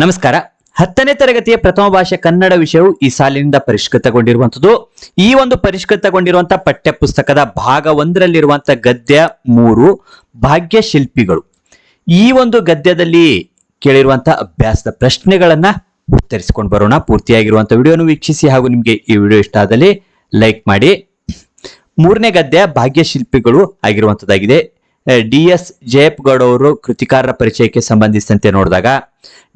ನಮಸ್ಕಾರ. ಹತ್ತನೇ ತರಗತಿಯ ಪ್ರಥಮ ಭಾಷೆ ಕನ್ನಡ ವಿಷಯವು ಈ ಸಾಲಿನಿಂದ ಪರಿಷ್ಕೃತಗೊಂಡಿರುವಂತದ್ದು ಈ ಒಂದು ಪರಿಷ್ಕೃತಗೊಂಡಿರುವಂತಹ ಪಠ್ಯ ಪುಸ್ತಕದ ಭಾಗ ಒಂದರಲ್ಲಿರುವಂತಹ ಗದ್ಯ ಮೂರು ಭಾಗ್ಯ ಶಿಲ್ಪಿಗಳು ಈ ಒಂದು ಗದ್ಯದಲ್ಲಿ ಕೇಳಿರುವಂತಹ ಅಭ್ಯಾಸದ ಪ್ರಶ್ನೆಗಳನ್ನ ಉತ್ತರಿಸಿಕೊಂಡು ಬರೋಣ. ಪೂರ್ತಿಯಾಗಿರುವಂತಹ ವಿಡಿಯೋನು ವೀಕ್ಷಿಸಿ ಹಾಗೂ ನಿಮಗೆ ಈ ವಿಡಿಯೋ ಇಷ್ಟ ಆದಲ್ಲಿ ಲೈಕ್ ಮಾಡಿ. ಮೂರನೇ ಗದ್ಯ ಭಾಗ್ಯ ಶಿಲ್ಪಿಗಳು ಆಗಿರುವಂತದ್ದಾಗಿದೆ ಡಿ ಎಸ್ ಜಯಪ್ಪಗೌಡ ಅವರು ಕೃತಿಕಾರರ ಪರಿಚಯಕ್ಕೆ ಸಂಬಂಧಿಸಿದಂತೆ ನೋಡಿದಾಗ,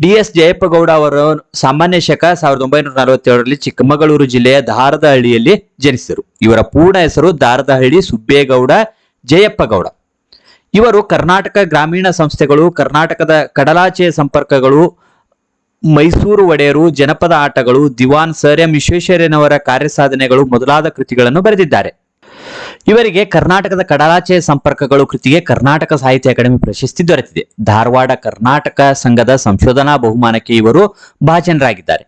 ಡಿ ಎಸ್ ಜಯಪ್ಪಗೌಡ ಅವರು ಸಾಮಾನ್ಯ ಶಕ ಸಾವಿರದ ಒಂಬೈನೂರ ನಲವತ್ತೇಳರಲ್ಲಿ ಚಿಕ್ಕಮಗಳೂರು ಜಿಲ್ಲೆಯ ದಾರದಹಳ್ಳಿಯಲ್ಲಿ ಜನಿಸಿದರು. ಇವರ ಪೂರ್ಣ ಹೆಸರು ದಾರದಹಳ್ಳಿ ಸುಬ್ಬೇಗೌಡ ಜಯಪ್ಪಗೌಡ. ಇವರು ಕರ್ನಾಟಕ ಗ್ರಾಮೀಣ ಸಂಸ್ಥೆಗಳು, ಕರ್ನಾಟಕದ ಕಡಲಾಚೆಯ ಸಂಪರ್ಕಗಳು, ಮೈಸೂರು ಒಡೆಯರು, ಜನಪದ ಆಟಗಳು, ದಿವಾನ್ ಸರ್ ಎಂ ವಿಶ್ವೇಶ್ವರಯ್ಯನವರ ಕಾರ್ಯಸಾಧನೆಗಳು ಮೊದಲಾದ ಕೃತಿಗಳನ್ನು ಬರೆದಿದ್ದಾರೆ. ಇವರಿಗೆ ಕರ್ನಾಟಕದ ಕಡಲಾಚೆಯ ಸಂಪರ್ಕಗಳು ಕೃತಿಗೆ ಕರ್ನಾಟಕ ಸಾಹಿತ್ಯ ಅಕಾಡೆಮಿ ಪ್ರಶಸ್ತಿ ದೊರೆತಿದೆ. ಧಾರವಾಡ ಕರ್ನಾಟಕ ಸಂಘದ ಸಂಶೋಧನಾ ಬಹುಮಾನಕ್ಕೆ ಇವರು ಭಾಜನರಾಗಿದ್ದಾರೆ.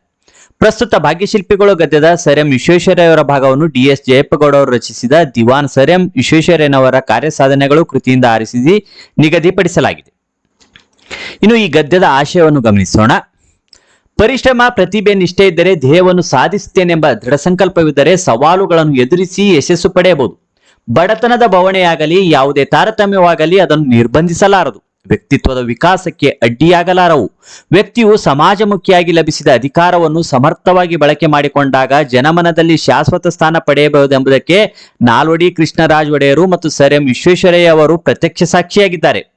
ಪ್ರಸ್ತುತ ಭಾಗ್ಯಶಿಲ್ಪಿಗಳು ಗದ್ಯದ ಸರ್ ಎಂ ವಿಶ್ವೇಶ್ವರಯ್ಯವರ ಭಾಗವನ್ನು ಡಿ ಎಸ್ ಜಯಪ್ಪಗೌಡ ಅವರು ರಚಿಸಿದ ದಿವಾನ್ ಸರ್ ಎಂ ವಿಶ್ವೇಶ್ವರಯ್ಯನವರ ಕಾರ್ಯಸಾಧನೆಗಳು ಕೃತಿಯಿಂದ ಆರಿಸಿ ನಿಗದಿಪಡಿಸಲಾಗಿದೆ. ಇನ್ನು ಈ ಗದ್ಯದ ಆಶಯವನ್ನು ಗಮನಿಸೋಣ. ಪರಿಶ್ರಮ, ಪ್ರತಿಭೆ, ನಿಷ್ಠೆ ಇದ್ದರೆ ಧ್ಯೇಯವನ್ನು ಸಾಧಿಸುತ್ತೇನೆಂಬ ದೃಢ ಸಂಕಲ್ಪವಿದ್ದರೆ ಸವಾಲುಗಳನ್ನು ಎದುರಿಸಿ ಯಶಸ್ಸು ಪಡೆಯಬಹುದು. ಬಡತನದ ಬವಣೆಯಾಗಲಿ, ಯಾವುದೇ ತಾರತಮ್ಯವಾಗಲಿ ಅದನ್ನು ನಿರ್ಬಂಧಿಸಲಾರದು. ವ್ಯಕ್ತಿತ್ವದ ವಿಕಾಸಕ್ಕೆ ಅಡ್ಡಿಯಾಗಲಾರವು. ವ್ಯಕ್ತಿಯು ಸಮಾಜಮುಖಿಯಾಗಿ ಲಭಿಸಿದ ಅಧಿಕಾರವನ್ನು ಸಮರ್ಥವಾಗಿ ಬಳಕೆ ಮಾಡಿಕೊಂಡಾಗ ಜನಮನದಲ್ಲಿ ಶಾಶ್ವತ ಸ್ಥಾನ ಪಡೆಯಬಹುದೆಂಬುದಕ್ಕೆ ನಾಲ್ವಡಿ ಕೃಷ್ಣರಾಜ್ ಒಡೆಯರು ಮತ್ತು ಸರ್ ಎಂ ವಿಶ್ವೇಶ್ವರಯ್ಯ ಅವರು ಪ್ರತ್ಯಕ್ಷ ಸಾಕ್ಷಿಯಾಗಿದ್ದಾರೆ.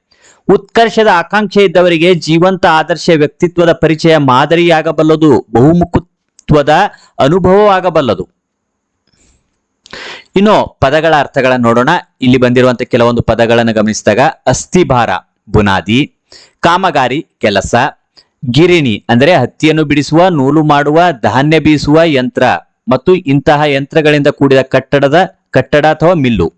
ಉತ್ಕರ್ಷದ ಆಕಾಂಕ್ಷೆ ಇದ್ದವರಿಗೆ ಜೀವಂತ ಆದರ್ಶ ವ್ಯಕ್ತಿತ್ವದ ಪರಿಚಯ ಮಾದರಿಯಾಗಬಲ್ಲದು, ಬಹುಮುಖತ್ವದ ಅನುಭವವಾಗಬಲ್ಲದು. ಇನ್ನು ಪದಗಳ ಅರ್ಥಗಳನ್ನು ನೋಡೋಣ. ಇಲ್ಲಿ ಬಂದಿರುವಂತಹ ಕೆಲವೊಂದು ಪದಗಳನ್ನು ಗಮನಿಸಿದಾಗ ಅಸ್ಥಿಭಾರ ಬುನಾದಿ, ಕಾಮಗಾರಿ, ಕೆಲಸ, ಗಿರಿಣಿ, ಅಂದರೆ ಹತ್ತಿಯನ್ನು ಬಿಡಿಸುವ, ನೂಲು ಮಾಡುವ, ಧಾನ್ಯ ಬೀಸುವ ಯಂತ್ರ ಮತ್ತು ಇಂತಹ ಯಂತ್ರಗಳಿಂದ ಕೂಡಿದ ಕಟ್ಟಡದ ಕಟ್ಟಡ ಅಥವಾ ಮಿಲ್ಲು.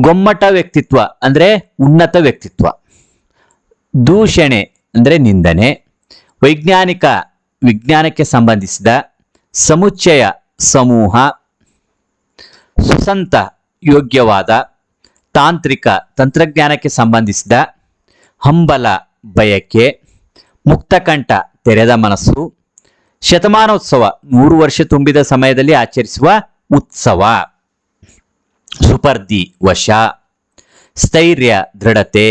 ಗೊಮ್ಮಟ ವ್ಯಕ್ತಿತ್ವ ಅಂದರೆ ಉನ್ನತ ವ್ಯಕ್ತಿತ್ವ. ದೂಷಣೆ ಅಂದರೆ ನಿಂದನೆ. ವೈಜ್ಞಾನಿಕ ವಿಜ್ಞಾನಕ್ಕೆ ಸಂಬಂಧಿಸಿದ ಸಮುಚ್ಚಯ ಸಮೂಹ. ಸುಸಂತ ಯೋಗ್ಯವಾದ ತಾಂತ್ರಿಕ ತಂತ್ರಜ್ಞಾನಕ್ಕೆ ಸಂಬಂಧಿಸಿದ ಹಂಬಲ ಬಯಕೆ. ಮುಕ್ತಕಂಠ ತೆರೆದ ಮನಸ್ಸು. ಶತಮಾನೋತ್ಸವ ನೂರು ವರ್ಷ ತುಂಬಿದ ಸಮಯದಲ್ಲಿ ಆಚರಿಸುವ ಉತ್ಸವ. ಸುಪರ್ದಿ, ವಶ, ಸ್ಥೈರ್ಯ, ದೃಢತೆ,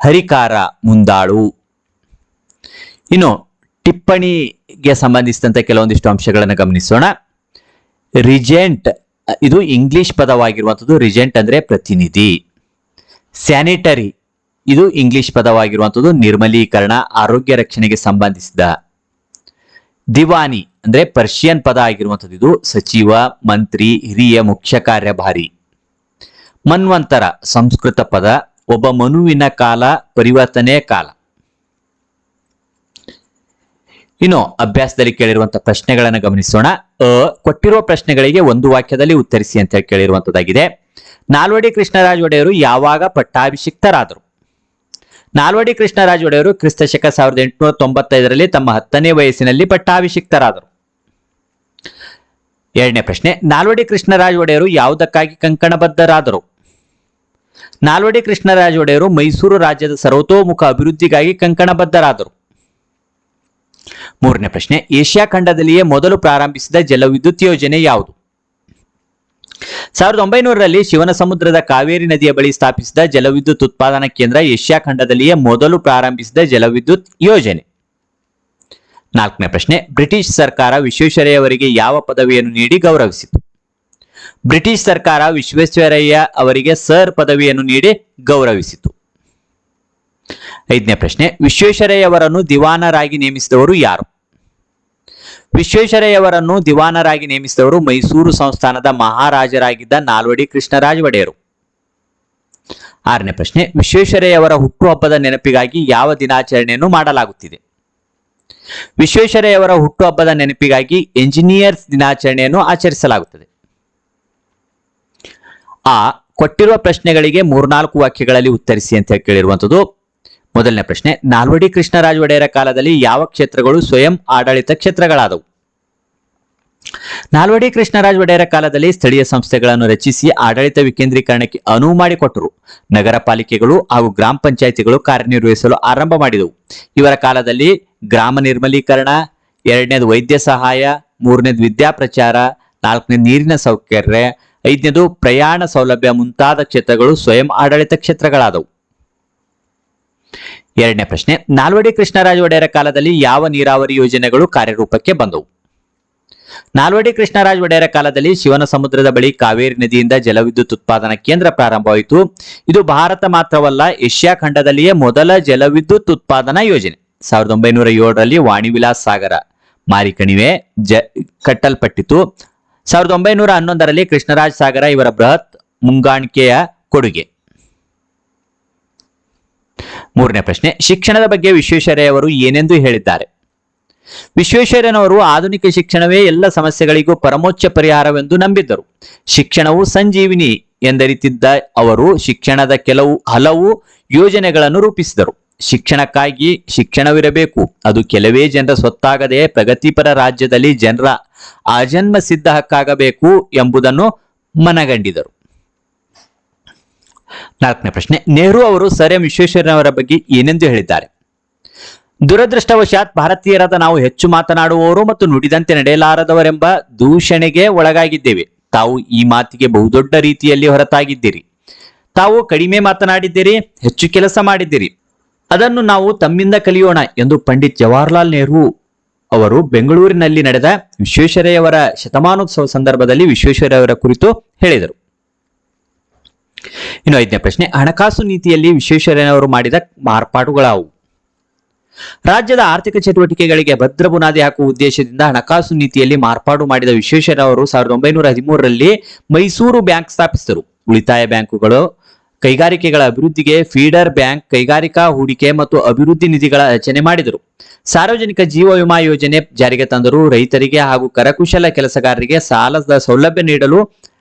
ಹರಿಕಾರ, ಮುಂದಾಳು. ಇನ್ನು ಟಿಪ್ಪಣಿಗೆ ಸಂಬಂಧಿಸಿದಂತೆ ಕೆಲವೊಂದಿಷ್ಟು ಅಂಶಗಳನ್ನು ಗಮನಿಸೋಣ. ರಿಜೆಂಟ್, ಇದು ಇಂಗ್ಲಿಷ್ ಪದವಾಗಿರುವಂಥದ್ದು. ರಿಜೆಂಟ್ ಅಂದರೆ ಪ್ರತಿನಿಧಿ. ಸ್ಯಾನಿಟರಿ, ಇದು ಇಂಗ್ಲಿಷ್ ಪದವಾಗಿರುವಂಥದ್ದು. ನಿರ್ಮಲೀಕರಣ, ಆರೋಗ್ಯ ರಕ್ಷಣೆಗೆ ಸಂಬಂಧಿಸಿದ ದಿವಾನಿ ಅಂದ್ರೆ ಪರ್ಷಿಯನ್ ಪದ ಆಗಿರುವಂಥದ್ದು. ಇದು ಸಚಿವ, ಮಂತ್ರಿ, ಹಿರಿಯ ಮುಖ್ಯ ಕಾರ್ಯಭಾರಿ. ಮನ್ವಂತರ ಸಂಸ್ಕೃತ ಪದ, ಒಬ್ಬ ಮನುವಿನ ಕಾಲ ಪರಿವರ್ತನೆ ಕಾಲ. ಇನ್ನು ಅಭ್ಯಾಸದಲ್ಲಿ ಕೇಳಿರುವಂತಹ ಪ್ರಶ್ನೆಗಳನ್ನು ಗಮನಿಸೋಣ. ಅ ಕೊಟ್ಟಿರುವ ಪ್ರಶ್ನೆಗಳಿಗೆ ಒಂದು ವಾಕ್ಯದಲ್ಲಿ ಉತ್ತರಿಸಿ ಅಂತ ಹೇಳಿ ಕೇಳಿರುವಂತದ್ದಾಗಿದೆ ನಾಲ್ವಡಿ ಕೃಷ್ಣರಾಜ ಒಡೆಯರು ಯಾವಾಗ ಪಟ್ಟಾಭಿಷಿಕ್ತರಾದರು? ನಾಲ್ವಡಿ ಕೃಷ್ಣರಾಜ ಒಡೆಯರು ಕ್ರಿಸ್ತ ಶಕ ಸಾವಿರದ ಎಂಟುನೂರ ತೊಂಬತ್ತೈದರಲ್ಲಿ ತಮ್ಮ ಹತ್ತನೇ ವಯಸ್ಸಿನಲ್ಲಿ ಪಟ್ಟಾಭಿಷಿಕ್ತರಾದರು. ಎರಡನೇ ಪ್ರಶ್ನೆ, ನಾಲ್ವಡಿ ಕೃಷ್ಣರಾಜ ಒಡೆಯರು ಯಾವುದಕ್ಕಾಗಿ ಕಂಕಣಬದ್ಧರಾದರು? ನಾಲ್ವಡಿ ಕೃಷ್ಣರಾಜ ಒಡೆಯರು ಮೈಸೂರು ರಾಜ್ಯದ ಸರ್ವತೋಮುಖ ಅಭಿವೃದ್ಧಿಗಾಗಿ ಕಂಕಣಬದ್ಧರಾದರು. ಮೂರನೇ ಪ್ರಶ್ನೆ, ಏಷ್ಯಾ ಖಂಡದಲ್ಲಿಯೇ ಮೊದಲು ಪ್ರಾರಂಭಿಸಿದ ಜಲವಿದ್ಯುತ್ ಯೋಜನೆ ಯಾವುದು? ಸಾವಿರದ ಒಂಬೈನೂರರಲ್ಲಿ ಶಿವನ ಸಮುದ್ರದ ಕಾವೇರಿ ನದಿಯ ಬಳಿ ಸ್ಥಾಪಿಸಿದ ಜಲವಿದ್ಯುತ್ ಉತ್ಪಾದನಾ ಕೇಂದ್ರ ಏಷ್ಯಾ ಖಂಡದಲ್ಲಿಯೇ ಮೊದಲು ಪ್ರಾರಂಭಿಸಿದ ಜಲವಿದ್ಯುತ್ ಯೋಜನೆ. ನಾಲ್ಕನೇ ಪ್ರಶ್ನೆ, ಬ್ರಿಟಿಷ್ ಸರ್ಕಾರ ವಿಶ್ವೇಶ್ವರಯ್ಯ ಅವರಿಗೆ ಯಾವ ಪದವಿಯನ್ನು ನೀಡಿ ಗೌರವಿಸಿತು? ಬ್ರಿಟಿಷ್ ಸರ್ಕಾರ ವಿಶ್ವೇಶ್ವರಯ್ಯ ಅವರಿಗೆ ಸರ್ ಪದವಿಯನ್ನು ನೀಡಿ ಗೌರವಿಸಿತು. ಐದನೇ ಪ್ರಶ್ನೆ ವಿಶ್ವೇಶ್ವರಯ್ಯ ಅವರನ್ನು ದಿವಾನರಾಗಿ ನೇಮಿಸಿದವರು ಯಾರು? ವಿಶ್ವೇಶ್ವರಯ್ಯವರನ್ನು ದಿವಾನರಾಗಿ ನೇಮಿಸಿದವರು ಮೈಸೂರು ಸಂಸ್ಥಾನದ ಮಹಾರಾಜರಾಗಿದ್ದ ನಾಲ್ವಡಿ ಕೃಷ್ಣರಾಜ ಒಡೆಯರು. ಆರನೇ ಪ್ರಶ್ನೆ, ವಿಶ್ವೇಶ್ವರಯ್ಯವರ ಹುಟ್ಟುಹಬ್ಬದ ನೆನಪಿಗಾಗಿ ಯಾವ ದಿನಾಚರಣೆಯನ್ನು ಮಾಡಲಾಗುತ್ತಿದೆ? ವಿಶ್ವೇಶ್ವರಯ್ಯವರ ಹುಟ್ಟುಹಬ್ಬದ ನೆನಪಿಗಾಗಿ ಎಂಜಿನಿಯರ್ಸ್ ದಿನಾಚರಣೆಯನ್ನು ಆಚರಿಸಲಾಗುತ್ತದೆ. ಆ, ಕೊಟ್ಟಿರುವ ಪ್ರಶ್ನೆಗಳಿಗೆ ಮೂರ್ನಾಲ್ಕು ವಾಕ್ಯಗಳಲ್ಲಿ ಉತ್ತರಿಸಿ ಅಂತ ಕೇಳಿರುವಂಥದ್ದು ಮೊದಲನೇ ಪ್ರಶ್ನೆ, ನಾಲ್ವಡಿ ಕೃಷ್ಣರಾಜ ಒಡೆಯರ ಕಾಲದಲ್ಲಿ ಯಾವ ಕ್ಷೇತ್ರಗಳು ಸ್ವಯಂ ಆಡಳಿತ ಕ್ಷೇತ್ರಗಳಾದವು? ನಾಲ್ವಡಿ ಕೃಷ್ಣರಾಜ ಒಡೆಯರ ಕಾಲದಲ್ಲಿ ಸ್ಥಳೀಯ ಸಂಸ್ಥೆಗಳನ್ನು ರಚಿಸಿ ಆಡಳಿತ ವಿಕೇಂದ್ರೀಕರಣಕ್ಕೆ ಅನುವು ಮಾಡಿಕೊಟ್ಟರು. ನಗರ ಪಾಲಿಕೆಗಳು ಹಾಗೂ ಗ್ರಾಮ ಪಂಚಾಯಿತಿಗಳು ಕಾರ್ಯನಿರ್ವಹಿಸಲು ಆರಂಭ ಮಾಡಿದವು. ಇವರ ಕಾಲದಲ್ಲಿ ಗ್ರಾಮ ನಿರ್ಮಲೀಕರಣ, ಎರಡನೇದು ವೈದ್ಯ ಸಹಾಯ, ಮೂರನೇದು ವಿದ್ಯಾ ಪ್ರಚಾರ ನಾಲ್ಕನೇ ನೀರಿನ ಸೌಕರ್ಯ, ಐದನೇದು ಪ್ರಯಾಣ ಸೌಲಭ್ಯ ಮುಂತಾದ ಕ್ಷೇತ್ರಗಳು ಸ್ವಯಂ ಆಡಳಿತ ಕ್ಷೇತ್ರಗಳಾದವು. ಎರಡನೇ ಪ್ರಶ್ನೆ, ನಾಲ್ವಡಿ ಕೃಷ್ಣರಾಜ ಒಡೆಯರ ಕಾಲದಲ್ಲಿ ಯಾವ ನೀರಾವರಿ ಯೋಜನೆಗಳು ಕಾರ್ಯರೂಪಕ್ಕೆ ಬಂದವು? ನಾಲ್ವಡಿ ಕೃಷ್ಣರಾಜ ಒಡೆಯರ ಕಾಲದಲ್ಲಿ ಶಿವನ ಸಮುದ್ರದ ಬಳಿ ಕಾವೇರಿ ನದಿಯಿಂದ ಜಲವಿದ್ಯುತ್ ಉತ್ಪಾದನಾ ಕೇಂದ್ರ ಪ್ರಾರಂಭವಾಯಿತು. ಇದು ಭಾರತ ಮಾತ್ರವಲ್ಲ, ಏಷ್ಯಾ ಖಂಡದಲ್ಲಿಯೇ ಮೊದಲ ಜಲವಿದ್ಯುತ್ ಉತ್ಪಾದನಾ ಯೋಜನೆ. ಸಾವಿರದ ಒಂಬೈನೂರ ಏಳರಲ್ಲಿ ವಾಣಿವಿಲಾಸ್ ಸಾಗರ ಮಾರಿಕಣಿವೆ ಜ, ಕಟ್ಟಲ್ಪಟ್ಟಿತು. ಸಾವಿರದ ಒಂಬೈನೂರ ಹನ್ನೊಂದರಲ್ಲಿ ಕೃಷ್ಣರಾಜ ಸಾಗರ ಇವರ ಬೃಹತ್ ಮುಂಗಾಣಿಕೆಯ ಕೊಡುಗೆ. ಮೂರನೇ ಪ್ರಶ್ನೆ, ಶಿಕ್ಷಣದ ಬಗ್ಗೆ ವಿಶ್ವೇಶ್ವರಯ್ಯವರು ಏನೆಂದು ಹೇಳಿದ್ದಾರೆ? ವಿಶ್ವೇಶ್ವರಯ್ಯನವರು ಆಧುನಿಕ ಶಿಕ್ಷಣವೇ ಎಲ್ಲ ಸಮಸ್ಯೆಗಳಿಗೂ ಪರಮೋಚ್ಚ ಪರಿಹಾರವೆಂದು ನಂಬಿದ್ದರು. ಶಿಕ್ಷಣವು ಸಂಜೀವಿನಿ ಎಂದರಿತಿದ್ದ ಅವರು ಶಿಕ್ಷಣದ ಕೆಲವು ಹಲವು ಯೋಜನೆಗಳನ್ನು ರೂಪಿಸಿದರು. ಶಿಕ್ಷಣಕ್ಕಾಗಿ ಶಿಕ್ಷಣವಿರಬೇಕು. ಅದು ಕೆಲವೇ ಜನರ ಸ್ವತ್ತಾಗದೆ ಪ್ರಗತಿಪರ ರಾಜ್ಯದಲ್ಲಿ ಜನರ ಆಜನ್ಮ ಸಿದ್ಧ ಹಕ್ಕಾಗಬೇಕು ಎಂಬುದನ್ನು ಮನಗಂಡಿದರು. ನಾಲ್ಕನೇ ಪ್ರಶ್ನೆ, ನೆಹರು ಅವರು ಸರ್ ಎಂ ವಿಶ್ವೇಶ್ವರಯ್ಯನವರ ಬಗ್ಗೆ ಏನೆಂದು ಹೇಳಿದ್ದಾರೆ? ದುರದೃಷ್ಟವಶಾತ್ ಭಾರತೀಯರಾದ ನಾವು ಹೆಚ್ಚು ಮಾತನಾಡುವವರು ಮತ್ತು ನುಡಿದಂತೆ ನಡೆಯಲಾರದವರೆಂಬ ದೂಷಣೆಗೆ ಒಳಗಾಗಿದ್ದೇವೆ. ತಾವು ಈ ಮಾತಿಗೆ ಬಹುದೊಡ್ಡ ರೀತಿಯಲ್ಲಿ ಹೊರತಾಗಿದ್ದೀರಿ. ತಾವು ಕಡಿಮೆ ಮಾತನಾಡಿದ್ದೀರಿ, ಹೆಚ್ಚು ಕೆಲಸ ಮಾಡಿದ್ದೀರಿ. ಅದನ್ನು ನಾವು ತಮ್ಮಿಂದ ಕಲಿಯೋಣ ಎಂದು ಪಂಡಿತ್ ಜವಾಹರ್ಲಾಲ್ ನೆಹರು ಅವರು ಬೆಂಗಳೂರಿನಲ್ಲಿ ನಡೆದ ವಿಶ್ವೇಶ್ವರಯ್ಯವರ ಶತಮಾನೋತ್ಸವ ಸಂದರ್ಭದಲ್ಲಿ ವಿಶ್ವೇಶ್ವರಯ್ಯವರ ಕುರಿತು ಹೇಳಿದರು. ಇನ್ನು ಐದನೇ ಪ್ರಶ್ನೆ, ಹಣಕಾಸು ನೀತಿಯಲ್ಲಿ ವಿಶ್ವೇಶ್ವರಯ್ಯನವರು ಮಾಡಿದ ಮಾರ್ಪಾಡುಗಳಾವು? ರಾಜ್ಯದ ಆರ್ಥಿಕ ಚಟುವಟಿಕೆಗಳಿಗೆ ಭದ್ರ ಬುನಾದಿ ಹಾಕುವ ಉದ್ದೇಶದಿಂದ ಹಣಕಾಸು ನೀತಿಯಲ್ಲಿ ಮಾರ್ಪಾಡು ಮಾಡಿದ ವಿಶ್ವೇಶ್ವರಯ್ಯನವರು ಸಾವಿರದ ಒಂಬೈನೂರ ಹದಿಮೂರರಲ್ಲಿ ಮೈಸೂರು ಬ್ಯಾಂಕ್ ಸ್ಥಾಪಿಸಿದರು. ಉಳಿತಾಯ ಬ್ಯಾಂಕುಗಳು, ಕೈಗಾರಿಕೆಗಳ ಅಭಿವೃದ್ಧಿಗೆ ಫೀಡರ್ ಬ್ಯಾಂಕ್, ಕೈಗಾರಿಕಾ ಹೂಡಿಕೆ ಮತ್ತು ಅಭಿವೃದ್ಧಿ ನಿಧಿಗಳ ರಚನೆ ಮಾಡಿದರು. ಸಾರ್ವಜನಿಕ ಜೀವ ವಿಮಾ ಯೋಜನೆ ಜಾರಿಗೆ ತಂದರು ರೈತರಿಗೆ ಹಾಗೂ ಕರಕುಶಲ ಕೆಲಸಗಾರರಿಗೆ ಸಾಲದ ಸೌಲಭ್ಯ ನೀಡಲು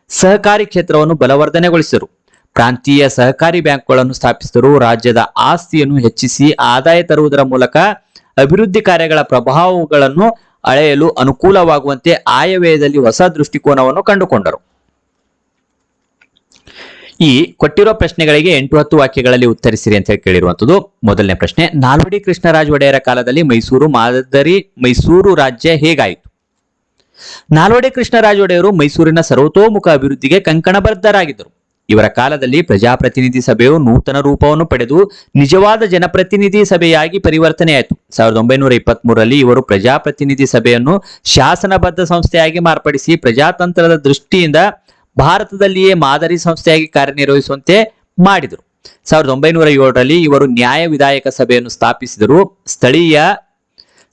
ಸಹಕಾರಿ ಕ್ಷೇತ್ರವನ್ನು ಬಲವರ್ಧನೆಗೊಳಿಸಿದರು. ಪ್ರಾಂತೀಯ ಸಹಕಾರಿ ಬ್ಯಾಂಕ್ಗಳನ್ನು ಸ್ಥಾಪಿಸಿದರು ರಾಜ್ಯದ ಆಸ್ತಿಯನ್ನು ಹೆಚ್ಚಿಸಿ ಆದಾಯ ತರುವುದರ ಮೂಲಕ ಅಭಿವೃದ್ಧಿ ಕಾರ್ಯಗಳ ಪ್ರಭಾವಗಳನ್ನು ಅಳೆಯಲು ಅನುಕೂಲವಾಗುವಂತೆ ಆಯವ್ಯಯದಲ್ಲಿ ಹೊಸ ದೃಷ್ಟಿಕೋನವನ್ನು ಕಂಡುಕೊಂಡರು. ಈ ಕೊಟ್ಟಿರೋ ಪ್ರಶ್ನೆಗಳಿಗೆ ಎಂಟು ಹತ್ತು ವಾಕ್ಯಗಳಲ್ಲಿ ಉತ್ತರಿಸಿರಿ ಅಂತ ಹೇಳಿ ಕೇಳಿರುವಂತದ್ದು ಮೊದಲನೇ ಪ್ರಶ್ನೆ, ನಾಲ್ವಡಿ ಕೃಷ್ಣರಾಜ ಒಡೆಯರ ಕಾಲದಲ್ಲಿ ಮೈಸೂರು ಮಾದರಿ, ಮೈಸೂರು ರಾಜ್ಯ ಹೇಗಾಯಿತು? ನಾಲ್ವಡಿ ಕೃಷ್ಣರಾಜ ಒಡೆಯರು ಮೈಸೂರಿನ ಸರ್ವತೋಮುಖ ಅಭಿವೃದ್ಧಿಗೆ ಕಂಕಣಬದ್ಧರಾಗಿದ್ದರು. ಇವರ ಕಾಲದಲ್ಲಿ ಪ್ರಜಾಪ್ರತಿನಿಧಿ ಸಭೆಯು ನೂತನ ರೂಪವನ್ನು ಪಡೆದು ನಿಜವಾದ ಜನಪ್ರತಿನಿಧಿ ಸಭೆಯಾಗಿ ಪರಿವರ್ತನೆಯಾಯಿತು ಸಾವಿರದ ಒಂಬೈನೂರ ಇಪ್ಪತ್ತ್ ಮೂರರಲ್ಲಿ ಇವರು ಪ್ರಜಾಪ್ರತಿನಿಧಿ ಸಭೆಯನ್ನು ಶಾಸನಬದ್ಧ ಸಂಸ್ಥೆಯಾಗಿ ಮಾರ್ಪಡಿಸಿ ಪ್ರಜಾತಂತ್ರದ ದೃಷ್ಟಿಯಿಂದ ಭಾರತದಲ್ಲಿಯೇ ಮಾದರಿ ಸಂಸ್ಥೆಯಾಗಿ ಕಾರ್ಯನಿರ್ವಹಿಸುವಂತೆ ಮಾಡಿದರು. ಸಾವಿರದ ಒಂಬೈನೂರ ಏಳರಲ್ಲಿ ಇವರು ನ್ಯಾಯ ವಿಧಾಯಕ ಸಭೆಯನ್ನು ಸ್ಥಾಪಿಸಿದರು. ಸ್ಥಳೀಯ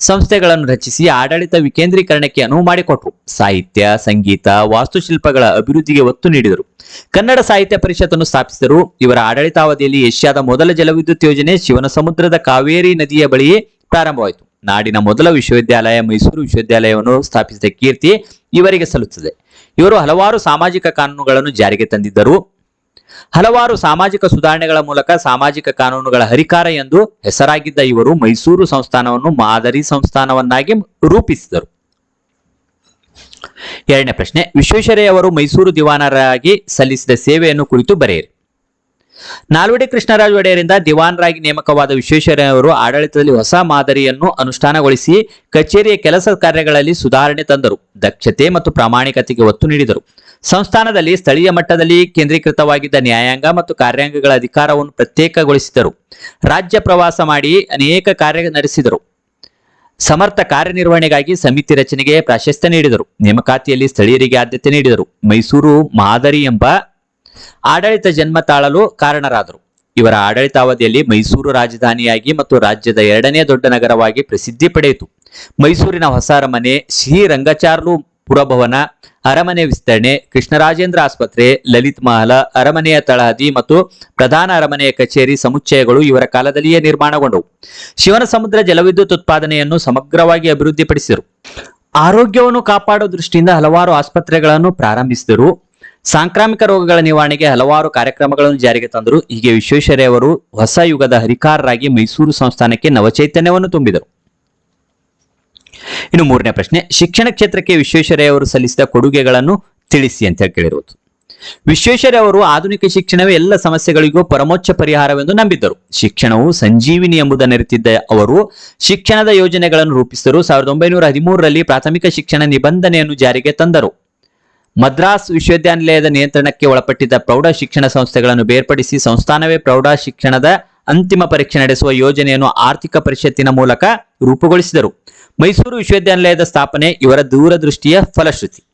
ಸಂಸ್ಥೆಗಳನ್ನು ರಚಿಸಿ ಆಡಳಿತ ವಿಕೇಂದ್ರೀಕರಣಕ್ಕೆ ಅನುವು ಮಾಡಿಕೊಟ್ರು. ಸಾಹಿತ್ಯ, ಸಂಗೀತ, ವಾಸ್ತುಶಿಲ್ಪಗಳ ಅಭಿವೃದ್ಧಿಗೆ ಒತ್ತು ನೀಡಿದರು. ಕನ್ನಡ ಸಾಹಿತ್ಯ ಪರಿಷತ್ತನ್ನು ಸ್ಥಾಪಿಸಿದರು. ಇವರ ಆಡಳಿತಾವಧಿಯಲ್ಲಿ ಏಷ್ಯಾದ ಮೊದಲ ಜಲವಿದ್ಯುತ್ ಯೋಜನೆ ಶಿವನ ಸಮುದ್ರದ ಕಾವೇರಿ ನದಿಯ ಬಳಿಯೇ ಪ್ರಾರಂಭವಾಯಿತು. ನಾಡಿನ ಮೊದಲ ವಿಶ್ವವಿದ್ಯಾಲಯ ಮೈಸೂರು ವಿಶ್ವವಿದ್ಯಾಲಯವನ್ನು ಸ್ಥಾಪಿಸಿದ ಕೀರ್ತಿ ಇವರಿಗೆ ಸಲ್ಲುತ್ತದೆ. ಇವರು ಹಲವಾರು ಸಾಮಾಜಿಕ ಕಾನೂನುಗಳನ್ನು ಜಾರಿಗೆ ತಂದಿದ್ದರು. ಹಲವಾರು ಸಾಮಾಜಿಕ ಸುಧಾರಣೆಗಳ ಮೂಲಕ ಸಾಮಾಜಿಕ ಕಾನೂನುಗಳ ಹರಿಕಾರ ಎಂದು ಹೆಸರಾಗಿದ್ದ ಇವರು ಮೈಸೂರು ಸಂಸ್ಥಾನವನ್ನು ಮಾದರಿ ಸಂಸ್ಥಾನವನ್ನಾಗಿ ರೂಪಿಸಿದರು. ಎರಡನೇ ಪ್ರಶ್ನೆ, ವಿಶ್ವೇಶ್ವರಯ್ಯ ಅವರು ಮೈಸೂರು ದಿವಾನರಾಗಿ ಸಲ್ಲಿಸಿದ ಸೇವೆಯನ್ನು ಕುರಿತು ಬರೆಯಿರಿ. ನಾಲ್ವಡಿ ಕೃಷ್ಣರಾಜ ಒಡೆಯರಿಂದ ದಿವಾನರಾಗಿ ನೇಮಕವಾದ ವಿಶ್ವೇಶ್ವರಯ್ಯ ಅವರು ಆಡಳಿತದಲ್ಲಿ ಹೊಸ ಮಾದರಿಯನ್ನು ಅನುಷ್ಠಾನಗೊಳಿಸಿ ಕಚೇರಿಯ ಕೆಲಸ ಕಾರ್ಯಗಳಲ್ಲಿ ಸುಧಾರಣೆ ತಂದರು, ದಕ್ಷತೆ ಮತ್ತು ಪ್ರಾಮಾಣಿಕತೆಗೆ ಒತ್ತು ನೀಡಿದರು. ಸಂಸ್ಥಾನದಲ್ಲಿ ಸ್ಥಳೀಯ ಮಟ್ಟದಲ್ಲಿ ಕೇಂದ್ರೀಕೃತವಾಗಿದ್ದ ನ್ಯಾಯಾಂಗ ಮತ್ತು ಕಾರ್ಯಾಂಗಗಳ ಅಧಿಕಾರವನ್ನು ಪ್ರತ್ಯೇಕಗೊಳಿಸಿದರು. ರಾಜ್ಯ ಪ್ರವಾಸ ಮಾಡಿ ಅನೇಕ ಕಾರ್ಯ ನಡೆಸಿದರು. ಸಮರ್ಥ ಕಾರ್ಯನಿರ್ವಹಣೆಗಾಗಿ ಸಮಿತಿ ರಚನೆಗೆ ಪ್ರಾಶಸ್ತ್ಯ ನೀಡಿದರು. ನೇಮಕಾತಿಯಲ್ಲಿ ಸ್ಥಳೀಯರಿಗೆ ಆದ್ಯತೆ ನೀಡಿದರು. ಮೈಸೂರು ಮಾದರಿ ಎಂಬ ಆಡಳಿತ ಜನ್ಮ ತಾಳಲು ಕಾರಣರಾದರು. ಇವರ ಆಡಳಿತಾವಧಿಯಲ್ಲಿ ಮೈಸೂರು ರಾಜಧಾನಿಯಾಗಿ ಮತ್ತು ರಾಜ್ಯದ ಎರಡನೇ ದೊಡ್ಡ ನಗರವಾಗಿ ಪ್ರಸಿದ್ಧಿ ಪಡೆಯಿತು. ಮೈಸೂರಿನ ಹೊಸ ಅರಮನೆ ಸಿಹಿ ರಂಗಚಾರ್ಲು ಪುರಭವನ, ಅರಮನೆ ವಿಸ್ತರಣೆ, ಕೃಷ್ಣರಾಜೇಂದ್ರ ಆಸ್ಪತ್ರೆ, ಲಲಿತ್ ಮಹಲ, ಅರಮನೆಯ ತಳಹದಿ ಮತ್ತು ಪ್ರಧಾನ ಅರಮನೆಯ ಕಚೇರಿ ಸಮುಚ್ಚಯಗಳು ಇವರ ಕಾಲದಲ್ಲಿಯೇ ನಿರ್ಮಾಣಗೊಂಡವು. ಶಿವನ ಸಮುದ್ರ ಜಲವಿದ್ಯುತ್ ಉತ್ಪಾದನೆಯನ್ನು ಸಮಗ್ರವಾಗಿ ಅಭಿವೃದ್ಧಿಪಡಿಸಿದರು. ಆರೋಗ್ಯವನ್ನು ಕಾಪಾಡುವ ದೃಷ್ಟಿಯಿಂದ ಹಲವಾರು ಆಸ್ಪತ್ರೆಗಳನ್ನು ಪ್ರಾರಂಭಿಸಿದರು. ಸಾಂಕ್ರಾಮಿಕ ರೋಗಗಳ ನಿವಾರಣೆಗೆ ಹಲವಾರು ಕಾರ್ಯಕ್ರಮಗಳನ್ನು ಜಾರಿಗೆ ತಂದರು. ಹೀಗೆ ವಿಶ್ವೇಶ್ವರಯ್ಯ ಅವರು ಹೊಸ ಯುಗದ ಹರಿಕಾರರಾಗಿ ಮೈಸೂರು ಸಂಸ್ಥಾನಕ್ಕೆ ನವಚೈತನ್ಯವನ್ನು ತುಂಬಿದರು. ಇನ್ನು ಮೂರನೇ ಪ್ರಶ್ನೆ, ಶಿಕ್ಷಣ ಕ್ಷೇತ್ರಕ್ಕೆ ವಿಶ್ವೇಶ್ವರಯ್ಯ ಅವರು ಸಲ್ಲಿಸಿದ ಕೊಡುಗೆಗಳನ್ನು ತಿಳಿಸಿ ಅಂತ ಕೇಳಿರುವುದು. ವಿಶ್ವೇಶ್ವರಯ್ಯ ಅವರು ಆಧುನಿಕ ಶಿಕ್ಷಣವೇ ಎಲ್ಲ ಸಮಸ್ಯೆಗಳಿಗೂ ಪರಮೋಚ್ಚ ಪರಿಹಾರವೆಂದು ನಂಬಿದ್ದರು. ಶಿಕ್ಷಣವು ಸಂಜೀವಿನಿ ಎಂಬುದನ್ನರಿತಿದ್ದ ಅವರು ಶಿಕ್ಷಣದ ಯೋಜನೆಗಳನ್ನು ರೂಪಿಸಿದರು. ಸಾವಿರದ ಒಂಬೈನೂರ ಹದಿಮೂರರಲ್ಲಿ ಪ್ರಾಥಮಿಕ ಶಿಕ್ಷಣ ನಿಬಂಧನೆಯನ್ನು ಜಾರಿಗೆ ತಂದರು. ಮದ್ರಾಸ್ ವಿಶ್ವವಿದ್ಯಾನಿಲಯದ ನಿಯಂತ್ರಣಕ್ಕೆ ಒಳಪಟ್ಟಿದ್ದ ಪ್ರೌಢ ಶಿಕ್ಷಣ ಸಂಸ್ಥೆಗಳನ್ನು ಬೇರ್ಪಡಿಸಿ ಸಂಸ್ಥಾನವೇ ಪ್ರೌಢ ಶಿಕ್ಷಣದ ಅಂತಿಮ ಪರೀಕ್ಷೆ ನಡೆಸುವ ಯೋಜನೆಯನ್ನು ಆರ್ಥಿಕ ಪರಿಷತ್ತಿನ ಮೂಲಕ ರೂಪುಗೊಳಿಸಿದರು. ಮೈಸೂರು ವಿಶ್ವವಿದ್ಯಾನಿಲಯದ ಸ್ಥಾಪನೆ ಇವರ ದೂರದೃಷ್ಟಿಯ ಫಲಶ್ರುತಿ.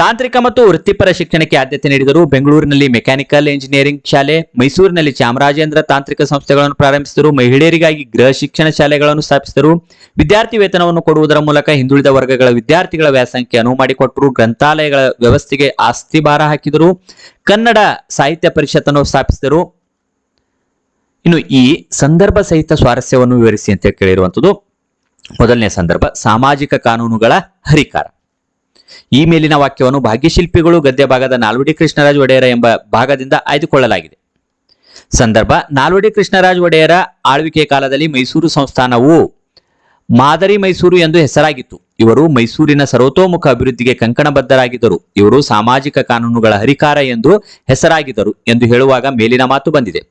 ತಾಂತ್ರಿಕ ಮತ್ತು ವೃತ್ತಿಪರ ಶಿಕ್ಷಣಕ್ಕೆ ಆದ್ಯತೆ ನೀಡಿದರು ಬೆಂಗಳೂರಿನಲ್ಲಿ ಮೆಕ್ಯಾನಿಕಲ್ ಇಂಜಿನಿಯರಿಂಗ್ ಶಾಲೆ, ಮೈಸೂರಿನಲ್ಲಿ ಚಾಮರಾಜೇಂದ್ರ ತಾಂತ್ರಿಕ ಸಂಸ್ಥೆಗಳನ್ನು ಪ್ರಾರಂಭಿಸಿದರು ಮಹಿಳೆಯರಿಗಾಗಿ ಗೃಹ ಶಿಕ್ಷಣ ಶಾಲೆಗಳನ್ನು ಸ್ಥಾಪಿಸಿದರು ವಿದ್ಯಾರ್ಥಿ ವೇತನವನ್ನು ಕೊಡುವುದರ ಮೂಲಕ ಹಿಂದುಳಿದ ವರ್ಗಗಳ ವಿದ್ಯಾರ್ಥಿಗಳ ವ್ಯಾಸಂಗಕ್ಕೆ ಅನುವು ಮಾಡಿಕೊಟ್ಟರು. ಗ್ರಂಥಾಲಯಗಳ ವ್ಯವಸ್ಥೆಗೆ ಆಸ್ತಿ ಭಾರ ಹಾಕಿದರು ಕನ್ನಡ ಸಾಹಿತ್ಯ ಪರಿಷತ್ತನ್ನು ಸ್ಥಾಪಿಸಿದರು ಇನ್ನು ಈ ಸಂದರ್ಭ ಸಹಿತ ಸ್ವಾರಸ್ಯವನ್ನು ವಿವರಿಸಿ ಅಂತ ಕೇಳಿರುವಂಥದ್ದು. ಮೊದಲನೇ ಸಂದರ್ಭ, ಸಾಮಾಜಿಕ ಕಾನೂನುಗಳ ಹರಿಕಾರ. ಈ ಮೇಲಿನ ವಾಕ್ಯವನ್ನು ಭಾಗ್ಯಶಿಲ್ಪಿಗಳು ಗದ್ಯ ಭಾಗದ ನಾಲ್ವಡಿ ಕೃಷ್ಣರಾಜ ಒಡೆಯರ ಎಂಬ ಭಾಗದಿಂದ ಆಯ್ದುಕೊಳ್ಳಲಾಗಿದೆ. ಸಂದರ್ಭ, ನಾಲ್ವಡಿ ಕೃಷ್ಣರಾಜ ಒಡೆಯರ ಆಳ್ವಿಕೆ ಕಾಲದಲ್ಲಿ ಮೈಸೂರು ಸಂಸ್ಥಾನವು ಮಾದರಿ ಮೈಸೂರು ಎಂದು ಹೆಸರಾಗಿತ್ತು. ಇವರು ಮೈಸೂರಿನ ಸರ್ವತೋಮುಖ ಅಭಿವೃದ್ಧಿಗೆ ಕಂಕಣಬದ್ಧರಾಗಿದ್ದರು. ಇವರು ಸಾಮಾಜಿಕ ಕಾನೂನುಗಳ ಹರಿಕಾರ ಎಂದು ಹೆಸರಾಗಿದ್ದರು ಎಂದು ಹೇಳುವಾಗ ಮೇಲಿನ ಮಾತು ಬಂದಿದೆ.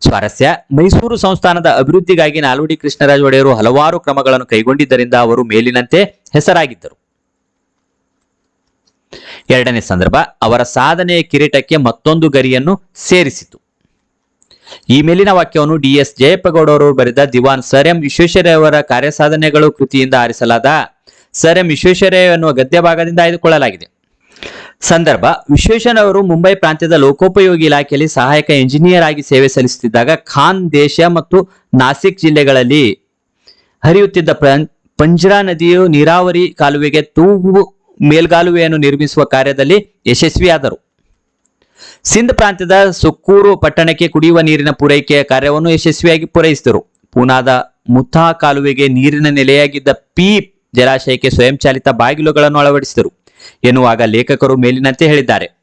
ಸ್ವಾರಸ್ಯ, ಮೈಸೂರು ಸಂಸ್ಥಾನದ ಅಭಿವೃದ್ಧಿಗಾಗಿ ನಾಲ್ವಡಿ ಕೃಷ್ಣರಾಜ ಒಡೆಯರು ಹಲವಾರು ಕ್ರಮಗಳನ್ನು ಕೈಗೊಂಡಿದ್ದರಿಂದ ಅವರು ಮೇಲಿನಂತೆ ಹೆಸರಾಗಿದ್ದರು. ಎರಡನೇ ಸಂದರ್ಭ, ಅವರ ಸಾಧನೆಯ ಕಿರೀಟಕ್ಕೆ ಮತ್ತೊಂದು ಗರಿಯನ್ನು ಸೇರಿಸಿತು. ಈ ಮೇಲಿನ ವಾಕ್ಯವನ್ನು ಡಿ ಎಸ್ ಜಯಪ್ಪಗೌಡ ಅವರು ಬರೆದ ದಿವಾನ್ ಸರ್ ಎಂ ವಿಶ್ವೇಶ್ವರಯ್ಯ ಅವರ ಕಾರ್ಯಸಾಧನೆಗಳು ಕೃತಿಯಿಂದ ಆರಿಸಲಾದ ಸರ್ ಎಂ ವಿಶ್ವೇಶ್ವರಯ್ಯ ಎನ್ನುವ ಗದ್ಯ ಭಾಗದಿಂದ ಆಯ್ದುಕೊಳ್ಳಲಾಗಿದೆ. ಸಂದರ್ಭ ವಿಶ್ವೇಶ್ವರ ಅವರು ಮುಂಬೈ ಪ್ರಾಂತ್ಯದ ಲೋಕೋಪಯೋಗಿ ಇಲಾಖೆಯಲ್ಲಿ ಸಹಾಯಕ ಎಂಜಿನಿಯರ್ ಆಗಿ ಸೇವೆ ಸಲ್ಲಿಸುತ್ತಿದ್ದಾಗ ಖಾನ್ ದೇಶ ಮತ್ತು ನಾಸಿಕ್ ಜಿಲ್ಲೆಗಳಲ್ಲಿ ಹರಿಯುತ್ತಿದ್ದ ಪಂಜ್ರಾ ನದಿಯು ನೀರಾವರಿ ಕಾಲುವೆಗೆ ತೂಗು ಮೇಲ್ಗಾಲುವೆಯನ್ನು ನಿರ್ಮಿಸುವ ಕಾರ್ಯದಲ್ಲಿ ಯಶಸ್ವಿಯಾದರು. ಸಿಂಧ್ ಪ್ರಾಂತ್ಯದ ಸುಕ್ಕೂರು ಪಟ್ಟಣಕ್ಕೆ ಕುಡಿಯುವ ನೀರಿನ ಪೂರೈಕೆಯ ಕಾರ್ಯವನ್ನು ಯಶಸ್ವಿಯಾಗಿ ಪೂರೈಸಿದರು. ಪೂನಾದ ಮುತ್ತಾ ಕಾಲುವೆಗೆ ನೀರಿನ ನೆಲೆಯಾಗಿದ್ದ ಪೀಪ್ ಜಲಾಶಯಕ್ಕೆ ಸ್ವಯಂಚಾಲಿತ ಬಾಗಿಲುಗಳನ್ನು ಅಳವಡಿಸಿದರು ಎನ್ನುವಾಗ ಲೇಖಕರು ಮೇಲಿನಂತೆ ಹೇಳಿದ್ದಾರೆ.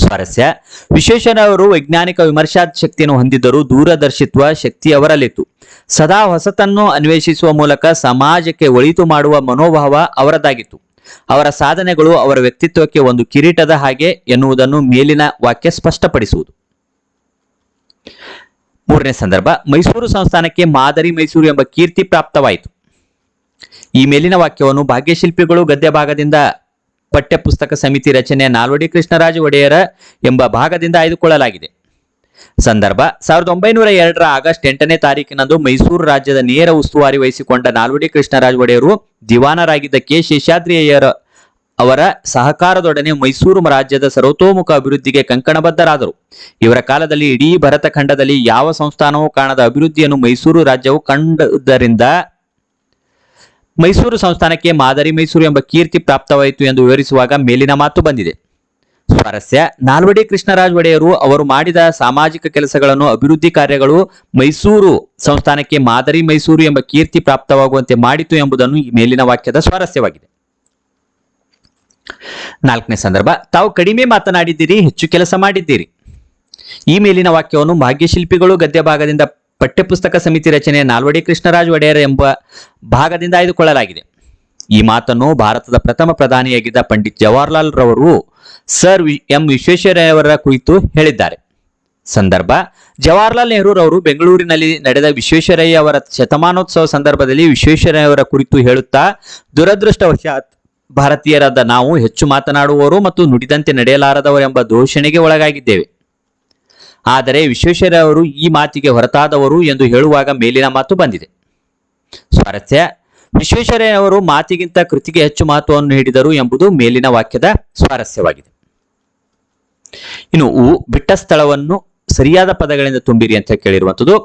ಸ್ವಾರಸ್ಯ ವಿಶ್ವೇಶ್ವರವರು ಅವರು ವೈಜ್ಞಾನಿಕ ವಿಮರ್ಶಾ ಶಕ್ತಿಯನ್ನು ಹೊಂದಿದ್ದರು ದೂರದರ್ಶಿತ್ವ ಶಕ್ತಿ ಅವರಲ್ಲಿತ್ತು. ಸದಾ ಹೊಸತನ್ನು ಅನ್ವೇಷಿಸುವ ಮೂಲಕ ಸಮಾಜಕ್ಕೆ ಒಳಿತು ಮಾಡುವ ಮನೋಭಾವ ಅವರದಾಗಿತ್ತು. ಅವರ ಸಾಧನೆಗಳು ಅವರ ವ್ಯಕ್ತಿತ್ವಕ್ಕೆ ಒಂದು ಕಿರೀಟದ ಹಾಗೆ ಎನ್ನುವುದನ್ನು ಮೇಲಿನ ವಾಕ್ಯ ಸ್ಪಷ್ಟಪಡಿಸುವುದು. ಮೂರನೇ ಸಂದರ್ಭ, ಮೈಸೂರು ಸಂಸ್ಥಾನಕ್ಕೆ ಮಾದರಿ ಮೈಸೂರು ಎಂಬ ಕೀರ್ತಿ ಪ್ರಾಪ್ತವಾಯಿತು. ಈ ಮೇಲಿನ ವಾಕ್ಯವನ್ನು ಭಾಗ್ಯಶಿಲ್ಪಿಗಳು ಗದ್ಯ ಭಾಗದಿಂದ ಪಠ್ಯಪುಸ್ತಕ ಸಮಿತಿ ರಚನೆ ನಾಲ್ವಡಿ ಕೃಷ್ಣರಾಜ ಒಡೆಯರ ಎಂಬ ಭಾಗದಿಂದ ಆಯ್ದುಕೊಳ್ಳಲಾಗಿದೆ. ಸಂದರ್ಭ. ಸಾವಿರದ ಒಂಬೈನೂರ ಎರಡರ ಆಗಸ್ಟ್ ಎಂಟನೇ ತಾರೀಕಿನಂದು ಮೈಸೂರು ರಾಜ್ಯದ ನೇರ ಉಸ್ತುವಾರಿ ವಹಿಸಿಕೊಂಡ ನಾಲ್ವಡಿ ಕೃಷ್ಣರಾಜ ಒಡೆಯರು ದಿವಾನರಾಗಿದ್ದ ಕೆ. ಶೇಷಾದ್ರಿಯರ ಅವರ ಸಹಕಾರದೊಡನೆ ಮೈಸೂರು ರಾಜ್ಯದ ಸರ್ವತೋಮುಖ ಅಭಿವೃದ್ಧಿಗೆ ಕಂಕಣಬದ್ಧರಾದರು. ಇವರ ಕಾಲದಲ್ಲಿ ಇಡೀ ಭರತ ಖಂಡದಲ್ಲಿ ಯಾವ ಸಂಸ್ಥಾನವೂ ಕಾಣದ ಅಭಿವೃದ್ಧಿಯನ್ನು ಮೈಸೂರು ರಾಜ್ಯವು ಕಂಡುದರಿಂದ ಮೈಸೂರು ಸಂಸ್ಥಾನಕ್ಕೆ ಮಾದರಿ ಮೈಸೂರು ಎಂಬ ಕೀರ್ತಿ ಪ್ರಾಪ್ತವಾಯಿತು ಎಂದು ವಿವರಿಸುವಾಗ ಮೇಲಿನ ಮಾತು ಬಂದಿದೆ. ಸ್ವಾರಸ್ಯ. ನಾಲ್ವಡಿ ಕೃಷ್ಣರಾಜ್ ಒಡೆಯರು ಅವರು ಮಾಡಿದ ಸಾಮಾಜಿಕ ಕೆಲಸಗಳನ್ನು, ಅಭಿವೃದ್ಧಿ ಕಾರ್ಯಗಳು ಮೈಸೂರು ಸಂಸ್ಥಾನಕ್ಕೆ ಮಾದರಿ ಮೈಸೂರು ಎಂಬ ಕೀರ್ತಿ ಪ್ರಾಪ್ತವಾಗುವಂತೆ ಮಾಡಿತು ಎಂಬುದನ್ನು ಈ ಮೇಲಿನ ವಾಕ್ಯದ ಸ್ವಾರಸ್ಯವಾಗಿದೆ. ನಾಲ್ಕನೇ ಸಂದರ್ಭ, ತಾವು ಕಡಿಮೆ ಮಾತನಾಡಿದ್ದೀರಿ, ಹೆಚ್ಚು ಕೆಲಸ ಮಾಡಿದ್ದೀರಿ. ಈ ಮೇಲಿನ ವಾಕ್ಯವನ್ನು ಭಾಗ್ಯಶಿಲ್ಪಿಗಳು ಗದ್ಯ ಭಾಗದಿಂದ ಪಠ್ಯಪುಸ್ತಕ ಸಮಿತಿ ರಚನೆ ನಾಲ್ವಡಿ ಕೃಷ್ಣರಾಜ್ ಒಡೆಯರ್ ಎಂಬ ಭಾಗದಿಂದ ಆಯ್ದುಕೊಳ್ಳಲಾಗಿದೆ. ಈ ಮಾತನ್ನು ಭಾರತದ ಪ್ರಥಮ ಪ್ರಧಾನಿಯಾಗಿದ್ದ ಪಂಡಿತ್ ಜವಾಹರ್ಲಾಲ್ ರವರು ಸರ್ ಎಂ ವಿಶ್ವೇಶ್ವರಯ್ಯವರ ಕುರಿತು ಹೇಳಿದ್ದಾರೆ. ಸಂದರ್ಭ, ಜವಾಹರ್ಲಾಲ್ ನೆಹರೂರವರು ಬೆಂಗಳೂರಿನಲ್ಲಿ ನಡೆದ ವಿಶ್ವೇಶ್ವರಯ್ಯ ಅವರ ಶತಮಾನೋತ್ಸವ ಸಂದರ್ಭದಲ್ಲಿ ವಿಶ್ವೇಶ್ವರಯ್ಯವರ ಕುರಿತು ಹೇಳುತ್ತಾ, ದುರದೃಷ್ಟವಶಾತ್ ಭಾರತೀಯರಾದ ನಾವು ಹೆಚ್ಚು ಮಾತನಾಡುವವರು ಮತ್ತು ನುಡಿದಂತೆ ನಡೆಯಲಾರದವರು ಎಂಬ ದೂಷಣೆಗೆ ಒಳಗಾಗಿದ್ದೇವೆ. ಆದರೆ ವಿಶ್ವೇಶ್ವರಯ್ಯ ಅವರು ಈ ಮಾತಿಗೆ ಹೊರತಾದವರು ಎಂದು ಹೇಳುವಾಗ ಮೇಲಿನ ಮಾತು ಬಂದಿದೆ. ಸ್ವಾರಸ್ಯ ವಿಶ್ವೇಶ್ವರಯ್ಯ ಅವರು ಮಾತಿಗಿಂತ ಕೃತಿಗೆ ಹೆಚ್ಚು ಮಹತ್ವವನ್ನು ನೀಡಿದರು ಎಂಬುದು ಮೇಲಿನ ವಾಕ್ಯದ ಸ್ವಾರಸ್ಯವಾಗಿದೆ. ಇನ್ನು ಉ ಬಿಟ್ಟ ಸ್ಥಳವನ್ನು ಸರಿಯಾದ ಪದಗಳಿಂದ ತುಂಬಿರಿ ಅಂತ ಕೇಳಿರುವಂಥದ್ದು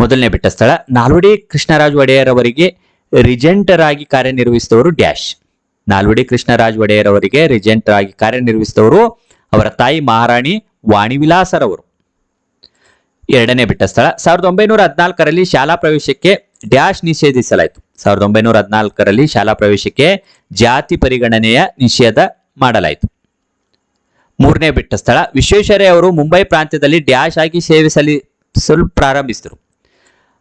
ಮೊದಲನೇ ಬಿಟ್ಟ ಸ್ಥಳ. ನಾಲ್ವಡಿ ಕೃಷ್ಣರಾಜ ಒಡೆಯರ್ ಅವರಿಗೆ ರಿಜೆಂಟರ್ ಆಗಿ ಕಾರ್ಯನಿರ್ವಹಿಸಿದವರು ಡ್ಯಾಶ್. ನಾಲ್ವಡಿ ಕೃಷ್ಣರಾಜ ಒಡೆಯರ್ ಅವರಿಗೆ ರಿಜೆಂಟರ್ ಆಗಿ ಕಾರ್ಯನಿರ್ವಹಿಸಿದವರು ಅವರ ತಾಯಿ ಮಹಾರಾಣಿ ವಾಣಿವಿಲಾಸರವರು. ಎರಡನೇ ಬಿಟ್ಟ ಸ್ಥಳ. ಸಾವಿರದ ಒಂಬೈನೂರ ಹದಿನಾಲ್ಕರಲ್ಲಿ ಶಾಲಾ ಪ್ರವೇಶಕ್ಕೆ ಡ್ಯಾಶ್ ನಿಷೇಧಿಸಲಾಯಿತು. ಸಾವಿರದ ಒಂಬೈನೂರ ಹದಿನಾಲ್ಕರಲ್ಲಿ ಶಾಲಾ ಪ್ರವೇಶಕ್ಕೆ ಜಾತಿ ಪರಿಗಣನೆಯ ನಿಷೇಧ ಮಾಡಲಾಯಿತು. ಮೂರನೇ ಬಿಟ್ಟ ಸ್ಥಳ. ವಿಶ್ವೇಶ್ವರಯ್ಯ ಅವರು ಮುಂಬೈ ಪ್ರಾಂತ್ಯದಲ್ಲಿ ಡ್ಯಾಶ್ ಆಗಿ ಸೇವೆ ಸಲ್ಲಿಸಲು ಪ್ರಾರಂಭಿಸಿದರು.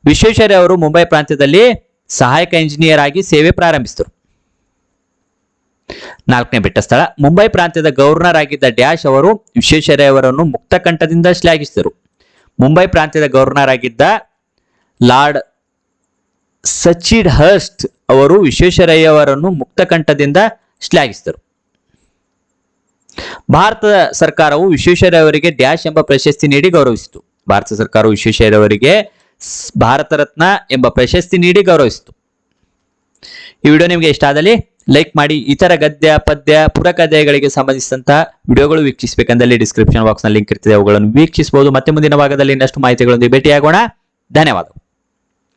ವಿಶ್ವೇಶ್ವರಯ್ಯ ಅವರು ಮುಂಬೈ ಪ್ರಾಂತ್ಯದಲ್ಲಿ ಸಹಾಯಕ ಇಂಜಿನಿಯರ್ ಆಗಿ ಸೇವೆ ಪ್ರಾರಂಭಿಸಿದರು. ನಾಲ್ಕನೇ ಬೆಟ್ಟ ಸ್ಥಳ. ಮುಂಬೈ ಪ್ರಾಂತ್ಯದ ಗವರ್ನರ್ ಆಗಿದ್ದ ಡ್ಯಾಶ್ ಅವರು ವಿಶ್ವೇಶ್ವರಯ್ಯ ಅವರನ್ನು ಮುಕ್ತಕಂಠದಿಂದ ಶ್ಲಾಘಿಸಿದರು. ಮುಂಬೈ ಪ್ರಾಂತ್ಯದ ಗವರ್ನರ್ ಆಗಿದ್ದ ಲಾರ್ಡ್ ಸಚಿಡ್ ಹರ್ಸ್ಟ್ ಅವರು ವಿಶ್ವೇಶ್ವರಯ್ಯವರನ್ನು ಮುಕ್ತಕಂಠದಿಂದ ಶ್ಲಾಘಿಸಿದರು. ಭಾರತ ಸರ್ಕಾರವು ವಿಶ್ವೇಶ್ವರಯ್ಯ ಅವರಿಗೆ ಡ್ಯಾಶ್ ಎಂಬ ಪ್ರಶಸ್ತಿ ನೀಡಿ ಗೌರವಿಸಿತು. ಭಾರತ ಸರ್ಕಾರವು ವಿಶ್ವೇಶ್ವರಯ್ಯ ಅವರಿಗೆ ಸ್- ಭಾರತ ರತ್ನ ಎಂಬ ಪ್ರಶಸ್ತಿ ನೀಡಿ ಗೌರವಿಸಿತು. ಈ ವಿಡಿಯೋ ನಿಮಗೆ ಇಷ್ಟ ಆದಲ್ಲಿ ಲೈಕ್ ಮಾಡಿ, ಇತರ ಗದ್ಯ, ಪದ್ಯ, ಪುರಕಥೆಗಳಿಗೆ ಸಂಬಂಧಿಸಿದಂತಹ ವಿಡಿಯೋಗಳು ವೀಕ್ಷಿಸಬೇಕಂದಲ್ಲಿ ಡಿಸ್ಕ್ರಿಪ್ಷನ್ ಬಾಕ್ಸ್ನಲ್ಲಿ ಲಿಂಕ್ ಇರ್ತದೆ, ಅವುಗಳನ್ನು ವೀಕ್ಷಿಸಬಹುದು. ಮತ್ತೆ ಮುಂದಿನ ಭಾಗದಲ್ಲಿ ಇನ್ನಷ್ಟು ಮಾಹಿತಿಗಳೊಂದಿಗೆ ಭೇಟಿಯಾಗೋಣ. ಧನ್ಯವಾದಗಳು.